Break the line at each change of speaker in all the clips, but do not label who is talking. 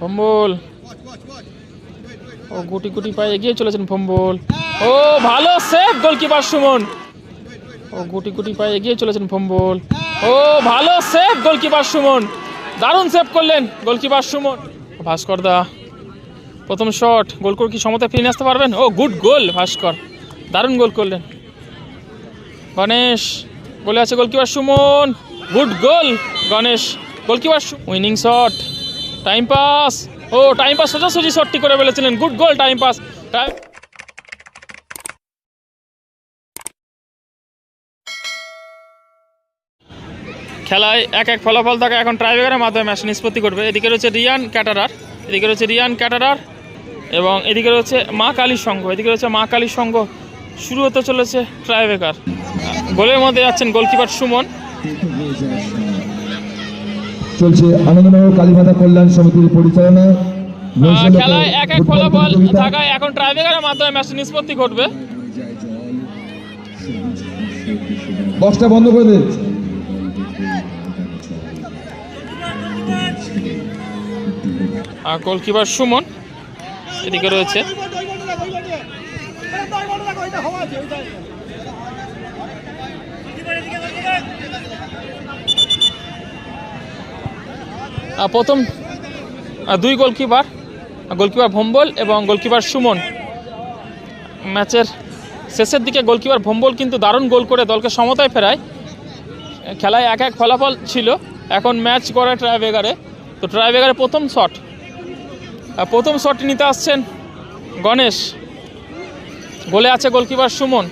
ফম্বল। ও গুটি গুটি পায়ে এগিয়ে চলেছেন ফম্বল। ও, ভালো সেভ গোলকিপার সুমন। ও, গুটি গুটি পায়ে এগিয়ে চলেছেন ফম্বল। ও, ভালো সেভ গোলকিপার সুমন। দারুণ সেভ করলেন গোলকিপার সুমন। ভাস্কর দা, প্রথম শট গোল করে কি সমতায় ফিরে আসতে পারবেন? ও গুড গোল ভাস্কর। দারুণ গোল করলেন। গণেশ গোলে আছে goalkeeper Suman. Good goal Ganesh. Goalkeeper winning shot time pass ও টাইম পাস সোজাসুজি শটটি করে ফেলেছিলেন। Good goal time pass time খেলায় এক এক ফলাফল থাকে। এখন ট্রাইব্রেকারের মাধ্যমে ম্যাচ নিষ্পত্তি করবে। এদিকে রয়েছে রিয়ান ক্যাটারার। এদিকে রয়েছে রিয়ান ক্যাটারার এবং এদিকে রয়েছে মা কালীর সংঘ এদিকে রয়েছে মা কালীর সংঘ শুরু হতে চলেছে ট্রাইব্রেকার গোলের মধ্যে যাচ্ছেন গোলকিপার সুমন।
চলছে আনন্দনগর কালীমাতা কল্যাণ সমিতির পরিচালনায়
খেলায় এক এক ফলাফল থাকায় এখন ট্রাইব্রেকারের মাধ্যমে ম্যাচ নিষ্পত্তি ঘটবে।
বক্সটা বন্ধ করে দিন
আর গোলকিপার সুমন এদিকে রয়েছে। প্রথম দুই গোলকিপার গোলকিপার ভম্বল এবং গোলকিপার সুমন। ম্যাচের শেষের দিকে গোলকিপার ভম্বল কিন্তু দারুণ গোল করে দলকে সমতায় ফেরায়। খেলায় এক এক ফলাফল ছিল। এখন ম্যাচ করে ট্রাইবেগারে। তো ট্রাইবেগারে প্রথম শট। প্রথম শটটি নিতে আসছেন গণেশ। গোলে আছে গোলকিপার সুমন।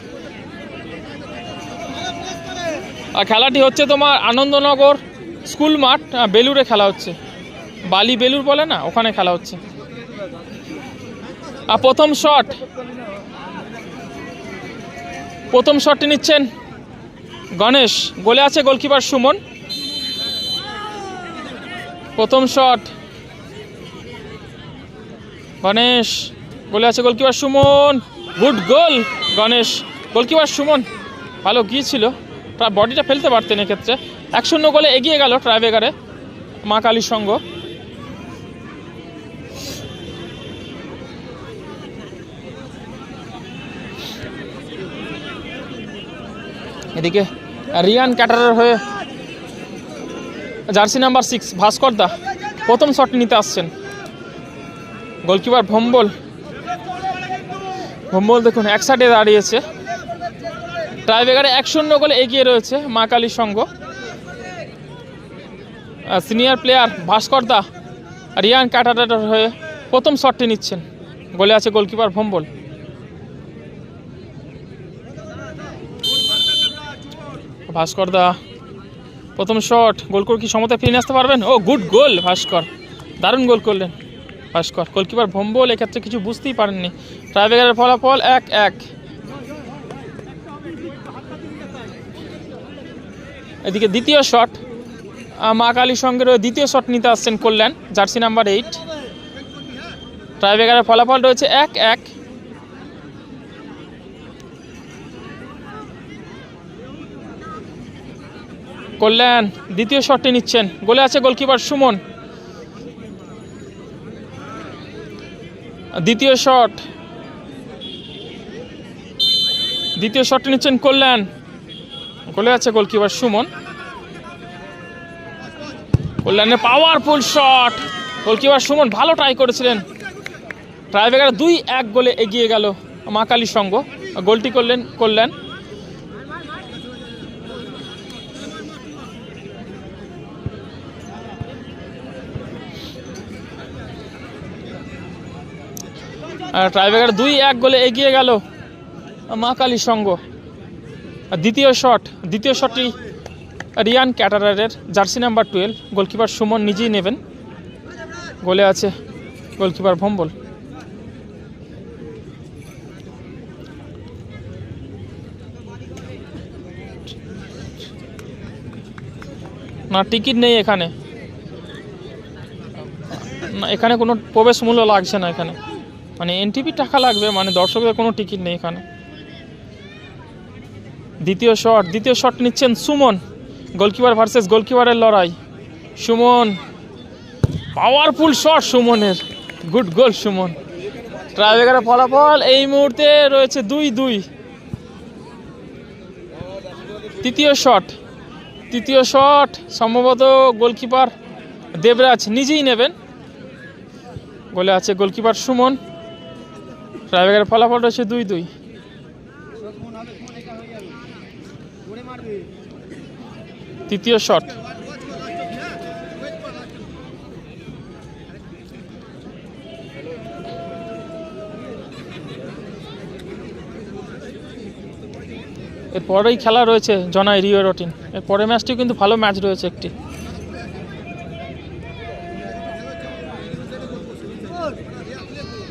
আর খেলাটি হচ্ছে তোমার আনন্দনগর স্কুল মাঠ বেলুরে খেলা হচ্ছে। বালি বেলুর বলে না? ওখানে খেলা হচ্ছে। আর প্রথম শট প্রথম শটটি নিচ্ছেন গণেশ। গোলে আছে গোলকিপার সুমন। প্রথম শট গণেশ। গোলে আছে goalkeeper Suman. Good goal, Ganesh. Goalkeeper Suman. ভালো গিয়েছিল। তার বডিটা ফেলতে পারতেন এক্ষেত্রে। এক শূন্য গোলে এগিয়ে গেল ট্রাইবেগারে মা কালীর সঙ্গ এদিকে রিয়ান ক্যাটারের হয়ে jersey number six Bhaskar da প্রথম শট নিতে আসছেন। গোলকিপার ভম্বল। ভম্বল দেখুন, এক সাইডে দাঁড়িয়েছে। ট্রাইবেগারে এক শূন্য গোলে এগিয়ে রয়েছে মা কালীর সঙ্গ সিনিয়র প্লেয়ার ভাস্কর দা, রিয়ান ক্যাটারের হয়ে প্রথম শটটি নিচ্ছেন। গোলে আছে গোলকিপার ভম্বল। ভাস্কর দা, প্রথম শট গোল করে কি সমতায় ফিরে আসতে পারবেন? ও গুড গোল ভাস্কর। দারুণ গোল করলেন ভাস্কর। গোলকিপার ভম্বল এক্ষেত্রে কিছু বুঝতেই পারেননি। ট্রাইবেগারের ফলাফল এক এক। এদিকে দ্বিতীয় শট মা কালীর সঙ্গে রয়ে দ্বিতীয় শট নিতে আসছেন কল্যাণ জার্সি নাম্বার এইট ট্রাইবেগারের ফলাফল রয়েছে এক এক। কল্যাণ দ্বিতীয় শটটি নিচ্ছেন। গোলে আছে গোলকিপার সুমন। দ্বিতীয় শট দ্বিতীয় শটটি নিচ্ছেন কল্যাণ। গোলে আছে গোলকিপার সুমন। কল্যাণের পাওয়ারফুল শট গোলকিপার সুমন ভালো ট্রাই করেছিলেন। ট্রাইবেগার দুই এক গোলে এগিয়ে গেল মা কালীর সঙ্গ গোলটি করলেন কল্যাণ। আর ট্রাইবেগার দুই এক গোলে এগিয়ে গেল মা কালীর সঙ্গ দ্বিতীয় শট দ্বিতীয় শটটি Riyan ক্যাটারারের jersey number twelve, goalkeeper Suman নিজেই নেবেন। গোলে আছে গোলকিপার ভম্বল। না, টিকিট নেই এখানে। না, এখানে কোনো প্রবেশ মূল্য লাগছে না এখানে। মানে এনটিপি টাকা লাগবে মানে দর্শকদের কোনো টিকিট নেই এখানে। দ্বিতীয় শট দ্বিতীয় শট নিচ্ছেন সুমন। গোলকিপার ভার্সেস গোলকিপারের লড়াই। সুমন পাওয়ারফুল শট সুমনের। Good goal Suman. ট্রাইবেকারের ফলাফল এই মুহূর্তে রয়েছে দুই দুই। তৃতীয় শট তৃতীয় শট সম্ভবত গোলকিপার দেবরাজ নিজেই নেবেন। গোলে আছে গোলকিপার সুমন। ট্রাইবেকারের ফলাফল রয়েছে দুই দুই। তৃতীয় শট। এরপরেই খেলা রয়েছে জনাই রিও রটিন। এর পরের ম্যাচটিও কিন্তু ভালো ম্যাচ রয়েছে একটি।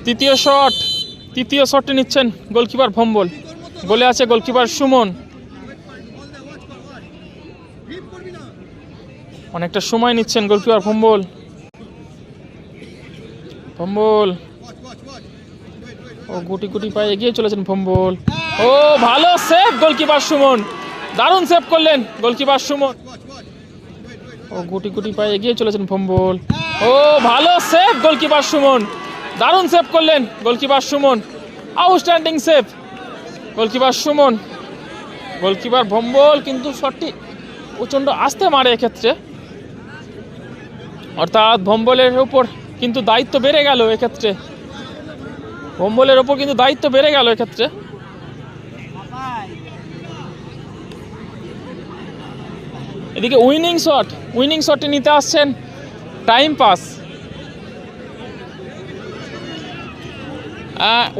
তৃতীয় শট। তৃতীয় শটটি নিচ্ছেন গোলকিপার ভম্বল। গোলে আছে গোলকিপার সুমন। অনেকটা সময় নিচ্ছেন গোলকিপার ভম্বল। ফম্বল ও গুটি গুটি পায়ে এগিয়ে চলেছেন ভম্বল। ও, ভালো সেভ গোলকিপার সুমন। দারুণ সেভ করলেন গোলকিপার সুমন। ও, গুটি গুটি পায়ে এগিয়ে চলেছেন ফম্বল ও, ভালো সেভ গোলকিপার সুমন। দারুণ সেভ করলেন goalkeeper Suman. Outstanding save goalkeeper Suman. Goalkeeper Bhombol কিন্তু শটটি প্রচণ্ড আস্তে মারে এক্ষেত্রে। অর্থাৎ ভম্বলের উপর কিন্তু দায়িত্ব বেড়ে গেল এক্ষেত্রে। ভম্বলের ওপর কিন্তু দায়িত্ব বেড়ে গেল এক্ষেত্রে। এদিকে উইনিং শট, উইনিং শটটি নিতে আসছেন টাইম পাস।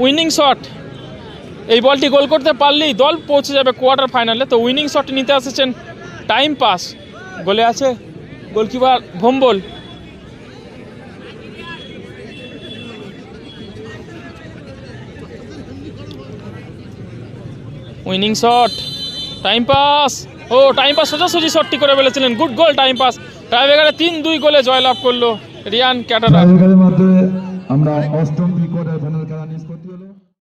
Winning shot. এই বলটি গোল করতে পারলেই দল পৌঁছে যাবে কোয়ার্টার ফাইনালে। তো উইনিং শটটি নিতে আসছেন টাইম পাস। গোলে আছে goalkeeper Bhombol. Winning shot. Time pass ও টাইম পাস সোজাসুজি শটটি করে ফেলেছিলেন। গুড গোল টাইম পাস টাইব্রেকারে তিন দুই গোলে জয়লাভ করল রিয়ান ক্যাটারা
মাধ্যমে আমরা অষ্টম